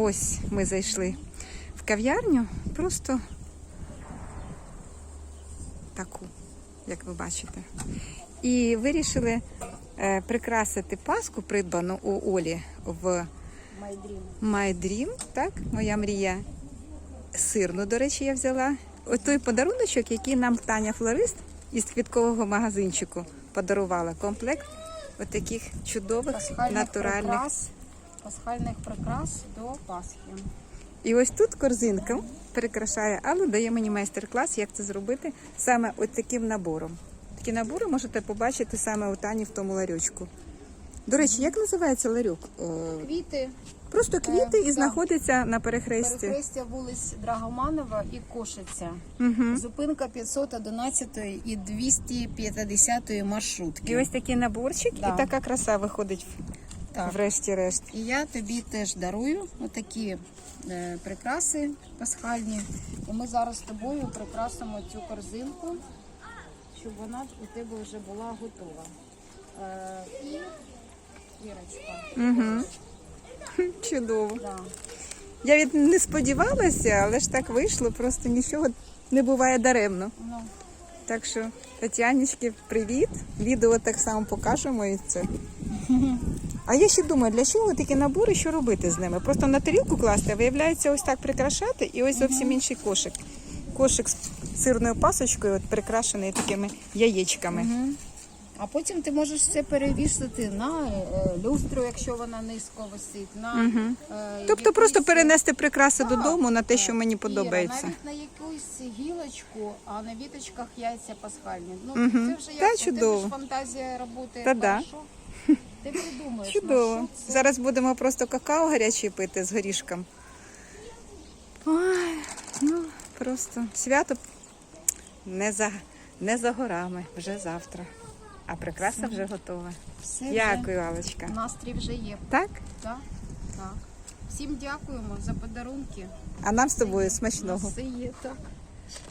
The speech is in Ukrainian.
Ось ми зайшли в кав'ярню, просто таку, як ви бачите. І вирішили е, прикрасити паску, придбану у Олі в Майдрім. My Dream, так, моя мрія. Сирну, до речі, я взяла. Ось той подаруночок, який нам Таня Флорист із квіткового магазинчику подарувала. Комплект отаких чудових Пасхальних натуральних. прикрас, пасхальних прикрас до Пасхи. І ось тут корзинка прикрашає Аллу, дає мені майстер-клас, як це зробити саме от таким набором. Такі набори можете побачити саме у Тані в тому ларючку. До речі, як називається ларюк? Е, Квіти, Просто квіти і знаходиться на перехресті. перехрестя вулиць Драгоманова і Кошиця. Угу. Зупинка 511 і 250 маршрутки. І ось такий наборчик, Да. і така краса виходить Так. врешті-решт. І я тобі теж дарую отакі е, прикраси пасхальні. І ми зараз з тобою прикрасимо цю корзинку, щоб вона у тебе вже була готова. Е, і Вірочка. Угу. Чудово. Да. Я від не сподівалася, але ж так вийшло, просто нічого не буває даремно. Ну, Так що, Тетянечки, привіт. Відео так само покажемо і це. А я ще думаю, для чого такі набори, що робити з ними? Просто на тарілку класти, виявляється, ось так прикрашати, і ось зовсім інший кошик. Кошик з сирною пасочкою, от прикрашений такими яєчками. А потім ти можеш це перевісити на е, люстру, якщо вона низько висить. На, Мгм. е, Тобто якийсь- просто перенести прикраси Так, додому на те, що мені Іра, подобається. навіть на якусь гілочку, а на віточках яйця пасхальні. Ну, Мгм. це вже Та, як у чудово. фантазія роботи. Та да. Ти придумаєш, Чудово. це. Зараз будемо просто какао гарячий пити з горішком. Ой, ну просто свято не за, не за горами, вже завтра. А прикраса вже готова. Все Дякую, Алочка. Настрій вже є. Так? Так, так. Всім дякуємо за подарунки. А нам з тобою смачного. Все є так.